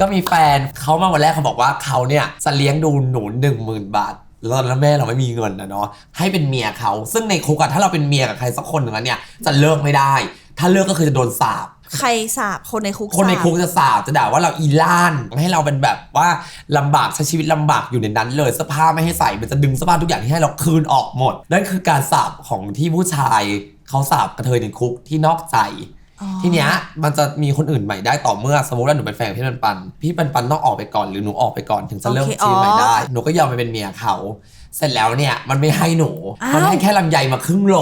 ก็มีแฟนเขามาวันแรกเขาบอกว่าเขาเนี่ยจะเลี้ยงดูหนูหนึ่งหมื่นบาทแล้วตอนนั้นแม่เราไม่มีเงินนะเนาะให้เป็นเมียเขาซึ่งในคุกอะถ้าเราเป็นเมียกับใครสักคนหนึ่งแล้วเนี่ยจะเลิกไม่ได้ ถ้าเลิกก็คือจะโดนสาปใครสาบคนในคุกคนในสาปคุกจะสาบจะด่าว่าเราอีล่านให้เราเป็นแบบว่าลำบากใช้ชีวิตลำบากอยู่ในนั้นเลยเสื้อผ้าไม่ให้ใส่มันจะดึงเสื้อผ้าทุกอย่างที่ให้เราคืนออกหมดนั่นคือการสาบของที่ผู้ชายเขาสาบกระเทยในคุกที่นอกใจอ๋อ ทีเนี้ยมันจะมีคนอื่นใหม่ได้ต่อเมื่อสมมติว่าหนูเป็นแฟนกับพี่ปันปันพี่ปันปันต้องออกไปก่อนหรือหนูออกไปก่อนถึงจะเริ่มโอเคชีวิตใหม่ได้อ๋อหนูก็ยอมไปเป็นเมียเขาเสร็จแล้วเนี่ยมันไม่ให้หนูอ้าวมันให้แค่ลำไยมาครึ่งโล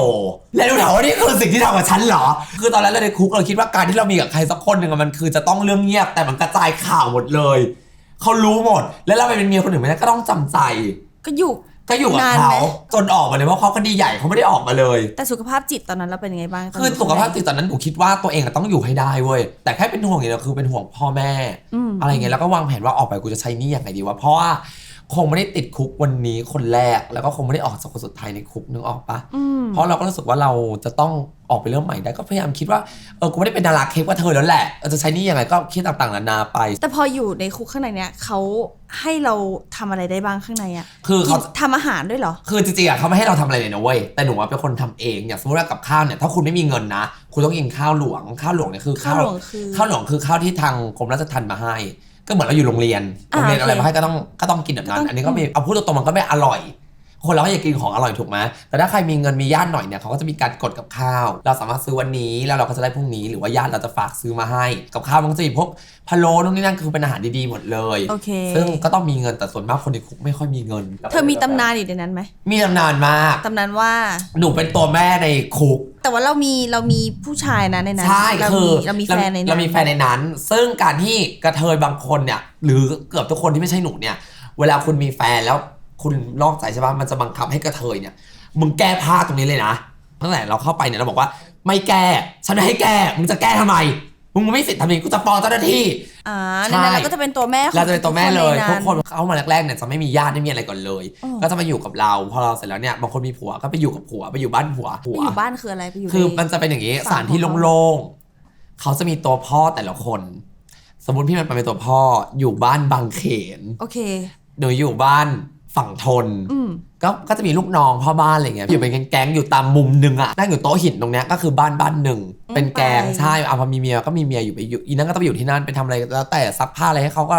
แล้วหนูถามว่านี่คือสิ่งที่ทำกับฉันเหรอ คือตอนแรกเราในคุกเราคิดว่าการที่เรามีกับใครสักคนหนึ่งอะมันคือจะต้องเรื่องเงียบแต่มันกระจายข่าวหมดเลย เขารู้หมด แล้วเราไปเป็นเมียคนอื่นไม่ได้ก็ต้องจำใจ ก็อยู่ ก็อยู่กับนานเขาไหมจนออกมาเลยเพราะเขาคดีใหญ่เขาไม่ได้ออกมาเลย แต่สุขภาพจิตตอนนั้นเราเป็นยังไงบ้างตนคืออยู่สุขภาพข้งในจิตตอนนั้นหนูคิดว่าตัวเองอะต้องอยู่ให้ได้เว้ยแต่แค่เป็นห่วงอย่างเดียวคือเป็นห่วงพ่อแม่ อืม อะไรเงี้ยแล้วก็วางแผนว่าออกไปกูจะใช้หนี่ยังไงดีวะเพราะว่า คงไม่ได้ติดคุกวันนี้คนแรก แล้วก็คงไม่ได้ออกจากคนสุดท้ายในคุกนึกออกปะอืมเพราะเราก็รู้สึกว่าเราจะต้องออกไปเริ่มใหม่ได้ก็พยายามคิดว่าเออกูไม่ได้เป็นดาราเค้กว่าเธอแล้วแหละเออจะใช้หนี่ยังไงก็คิดต่างๆนานาไป แต่พออยู่ในคุกข้างในเนี้ยเขาให้เราทำอะไรได้บ้างข้างในอะคือกิเขานทำอาหารด้วยเหรอ คือจริงๆอะเขาไม่ให้เราทำอะไรเลยนะเว้ยแต่หนูว่าเป็นคนทำเองอย่างสมมติว่ากับข้าวเนี่ยถ้าคุณไม่มีเงินนะ คุณต้องกินข้าวหลวงข้าวหลวงเนี่ยคือข้าวหลวงคือข้าวหลวงคือข้าวที่ทางกรมราชทัณฑ์มาให้ ก็เหมือนเราอยู่โรงเรียนโรอ่างเรียนอะไรโอเคมาให้ก็ต้องก็ต้องกินแบบนั้ก็นต้องอันนี้ก็มีเอาพูดตรงๆมันก็ไม่อร่อย คนเราก็อยากกินของอร่อยถูกไหมแต่ถ้าใครมีเงินมีญาติหน่อยเนี่ยเขาก็จะมีการกดกับข้าว เราสามารถซื้อวันนี้แล้วเราก็จะได้พรุ่งนี้หรือว่าญาติเราจะฝากซื้อมาให้ กับข้าวมันก็จะมีพวกพะโล้นู่นนี่นั่นคือเป็นอาหารดีๆหมดเลยโอเคซึ่งก็ต้องมีเงินแต่ส่วนมากคนในคุกไม่ค่อยมีเงิน เธอมีตำนานอยู่ในนั้นไหมมีตำนานมากตำนานว่าหนูเป็นตัวแม่ในคุกแต่ว่าเรามีเรามีผู้ชายนะในนั้นใช่เราคืมีอเรามีแฟนในนั้นเรามีแฟนในนั้น ซึ่งการที่กระเทยบางคนเนี่ยหรือเกือบทุกคนที่ไม่ใช่หนูเนี่ย เวลาคุณมีแฟนแล้ว คุณนอกใจใช่ปะมันจะบังคับให้กระเทยเนี่ยมึงแก้ผ้าตรงนี้เลยนะตั้งแต่เราเข้าไปเนี่ยเราบอกว่าไม่แก้ฉันไม่ให้แก้มึงจะแก้ทำไมมึงไม่มีสิทธิ์ทำอย่างนี้กูจะฟ้องเจ้าหน้าที่อ่าใช่ในนั้นเราก็จะเป็นตัวแม่ของเราจะเป็นตัวแม่เลยทุทุกกคคนนในนั้นเข้ามาแรกๆเนี่ยจะไม่มีญาติไม่มีอะไรก่อนเลยอ๋อก็จะมาอยู่กับเราพอเราเสร็จแล้วเนี่ยบางคนมีผัวก็ไปอยู่กับผัวไปอยู่บ้านผัวผัไปวอยู่บ้านคืออะไรไปอยู่คือในมันจะเป็นอย่างนี้ฝั่งสถานที่ของเขาโล่งๆเขาจะมีตัวพ่อแต่ละคน สมมติพี่มันเป็นตัวพ่ออยู่บ้านบางเขนโอเคหนูอยู่บ้าน ฝั่งทนอืมก็ก็จะมีลูกน้องพ่อบ้านอะไรเงี้ยอยู่เป็นแก๊งๆอยู่ตามมุมหนึ่งอะนั่งอยู่โต๊ะหินตรงเนี้ยก็คือบ้านบ้านหนึ่งอืมเป็นแกงไปใช่เอาพอมีเมียก็มีเมียอยู่ไปอยู่อีนั่นก็ต้องไปอยู่ที่นั่นไปทำอะไรแล้วแต่ซักผ้าอะไรให้เขาก็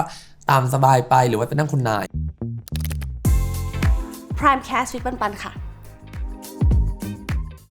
ตามสบายไปหรือว่าไปนั่งคุณนาย Prime Cast วิทย์ปันปันค่ะ